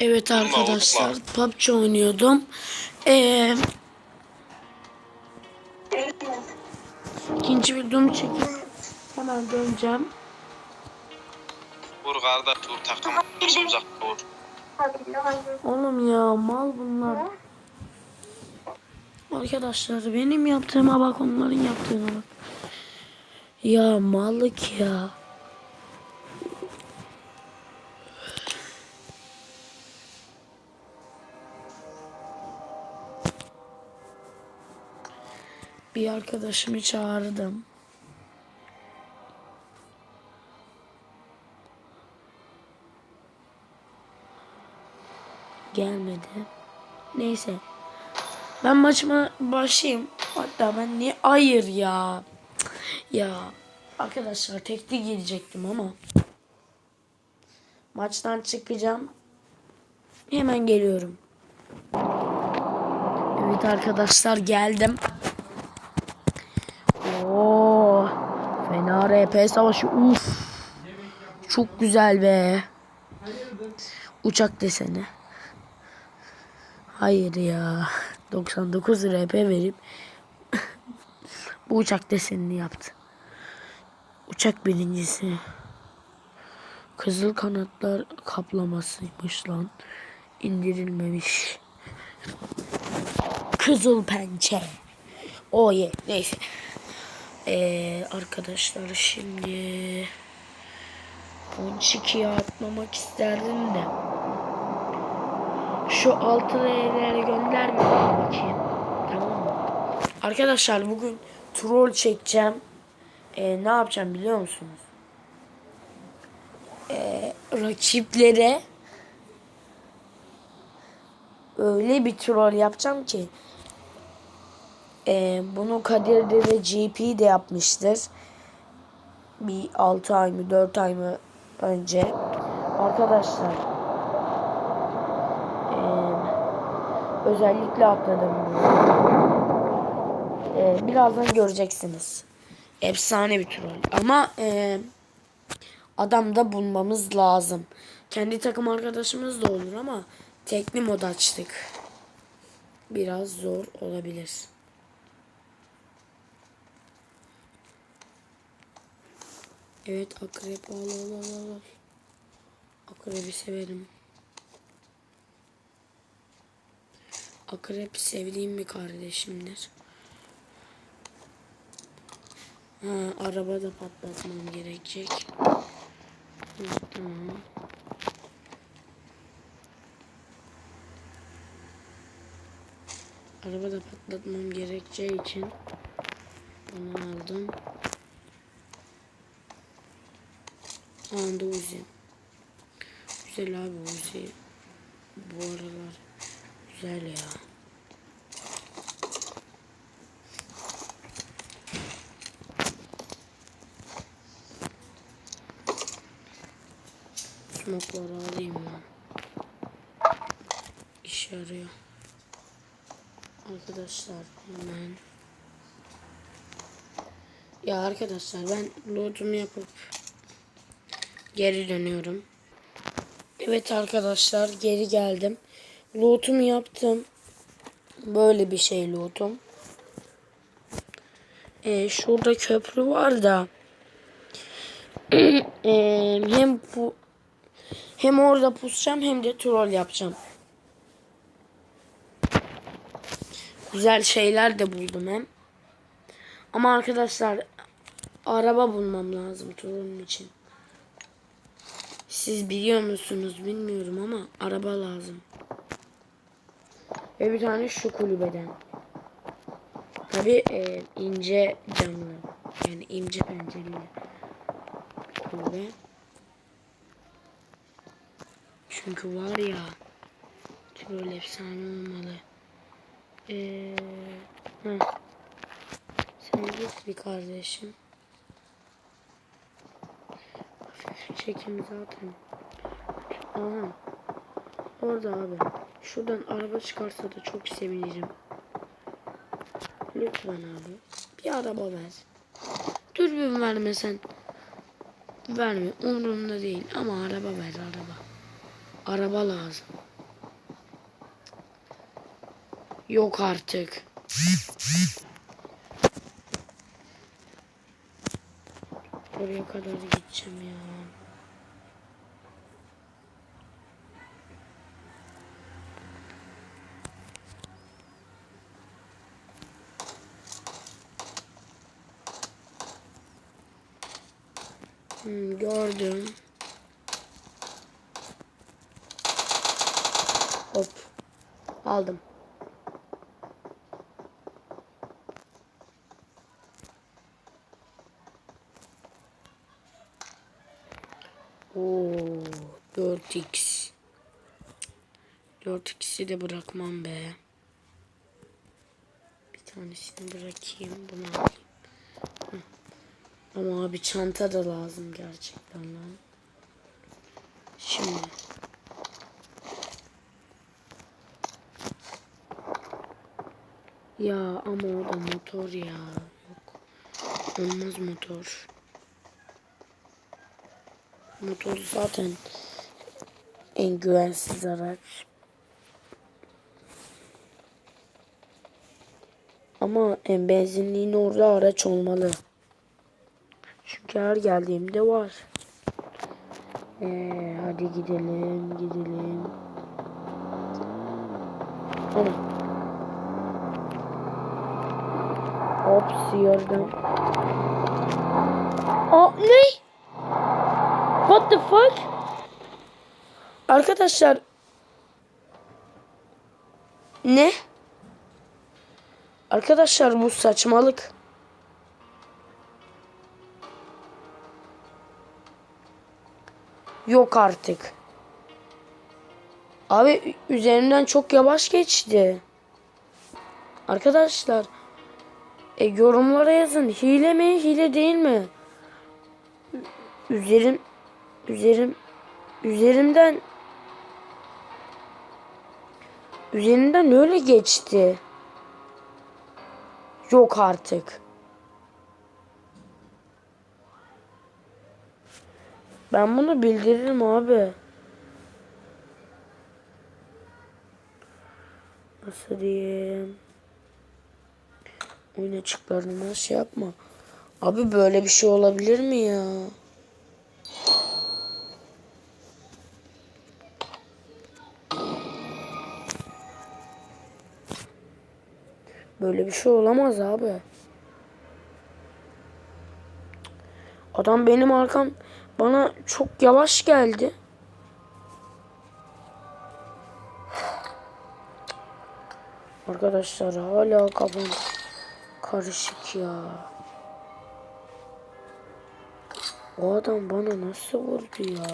Evet arkadaşlar PUBG oynuyordum. Ee, ikinci videomu çekip hemen döneceğim. Vur kardeş vur takım. Uzak vur. Oğlum ya mal bunlar. Arkadaşlar benim yaptığıma bak onların yaptığına bak. Ya mallık ya. Bir arkadaşımı çağırdım. Gelmedi. Neyse. Ben maçıma başlayayım. Hatta ben niye hayır ya. Ya arkadaşlar tekli gelecektim ama maçtan çıkacağım. Hemen geliyorum. Evet arkadaşlar geldim. Oo, fena RP savaşı. Uf. Çok güzel be. Uçak deseni. Hayır ya. 99 RP verip bu uçak desenini yaptı. Uçak birincisi. Kızıl kanatlar kaplamasıymış lan. İndirilmemiş. Kızıl pençe. O ye. Neyse. Ee, arkadaşlar şimdi Ponçiki'ye atlamak isterdim de. Şu altı R'leri gönderme bana bakayım. Tamam mı? Arkadaşlar bugün troll çekeceğim. Ee, ne yapacağım biliyor musunuz? Ee, rakiplere öyle bir troll yapacağım ki ee, bunu Kadir'de de GP de yapmıştır. Bir 6 ay mı 4 ay mı önce. Arkadaşlar ee, özellikle atladım bunu. Ee, birazdan göreceksiniz. Efsane bir troll. Ama ee, adam da bulmamız lazım. Kendi takım arkadaşımız da olur ama tekli mod açtık. Biraz zor olabilir. Evet akrep al al al al. Akrebi severim. Akrep sevdiğim bir kardeşimdir. Ha, araba da patlatmam gerekecek. Tamam. Araba da patlatmam gerekeceği için bunu aldım. Anda Uzi. Güzel abi Uzi. Bu aralar güzel ya. Smokları alayım ben. İşe yarıyor. Arkadaşlar hemen. Ya arkadaşlar ben loadumu yapıp geri dönüyorum. Evet arkadaşlar geri geldim. Loot'umu yaptım. Böyle bir şey loot'um. Ee, şurada köprü var da ee, hem bu hem orada pusacağım hem de troll yapacağım. Güzel şeyler de buldum hem. Ama arkadaşlar araba bulmam lazım trollün için. Siz biliyor musunuz bilmiyorum ama araba lazım. Ve bir tane şu kulübeden. Tabi e, ince camlı. Yani ince pencereli kulübe. Çünkü var ya troll efsane olmalı. Eee. Sen git bir kardeşim. Çekimizi atın. Aha. Orada abi. Şuradan araba çıkarsa da çok sevineceğim. Lütfen abi. Bir araba ver. Dürbün vermesen. Verme. Umurumda değil. Ama araba ver araba. Araba lazım. Yok artık. Oraya kadar gideceğim ya. Hmm, gördüm. Hop. Aldım. Oo, 4x. 4x'i de bırakmam be. Bir tanesini bırakayım. Bunu alayım. Ama abi çanta da lazım gerçekten lan. Şimdi. Ya ama o da motor ya. Yok. Olmaz motor. Motor zaten en güvensiz araç. Ama en benzinliğin orada araç olmalı. Çünkü her geldiğimde var. Ee, hadi gidelim, gidelim. Ama Hop sıyırdım. Aa ne? What the fuck? Arkadaşlar ne? Arkadaşlar bu saçmalık. Yok artık. Abi üzerimden çok yavaş geçti. Arkadaşlar e, yorumlara yazın. Hile mi? Hile değil mi? Üzerim üzerim üzerimden üzerimden öyle geçti. Yok artık. Ben bunu bildiririm abi. Nasıl diyeyim? Oyun açıklarına şey yapma. Abi böyle bir şey olabilir mi ya? Böyle bir şey olamaz abi. Adam benim arkam bana çok yavaş geldi. Arkadaşlar hala kafam karışık ya. O adam bana nasıl vurdu ya?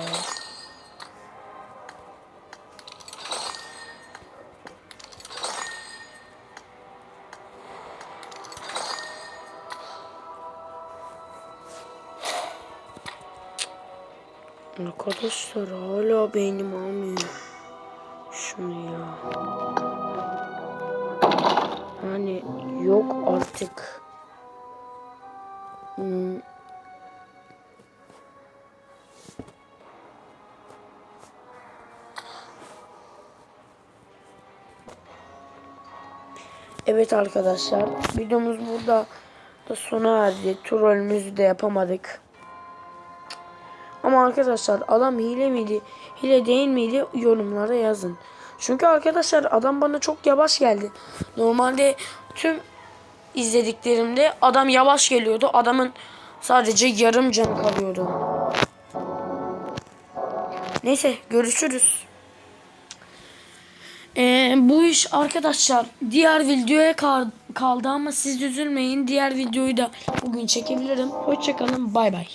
Arkadaşlar hala beynim almıyor. Şunu ya. Yani yok artık. Hmm. Evet arkadaşlar videomuz burada da sona erdi. Trollümüzü de yapamadık. Ama arkadaşlar adam hile miydi, hile değil miydi yorumlara yazın. Çünkü arkadaşlar adam bana çok yavaş geldi. Normalde tüm izlediklerimde adam yavaş geliyordu. Adamın sadece yarım canı kalıyordu. Neyse görüşürüz. Ee, bu iş arkadaşlar diğer videoya kal- kaldı ama siz üzülmeyin. Diğer videoyu da bugün çekebilirim. Hoşçakalın bay bay.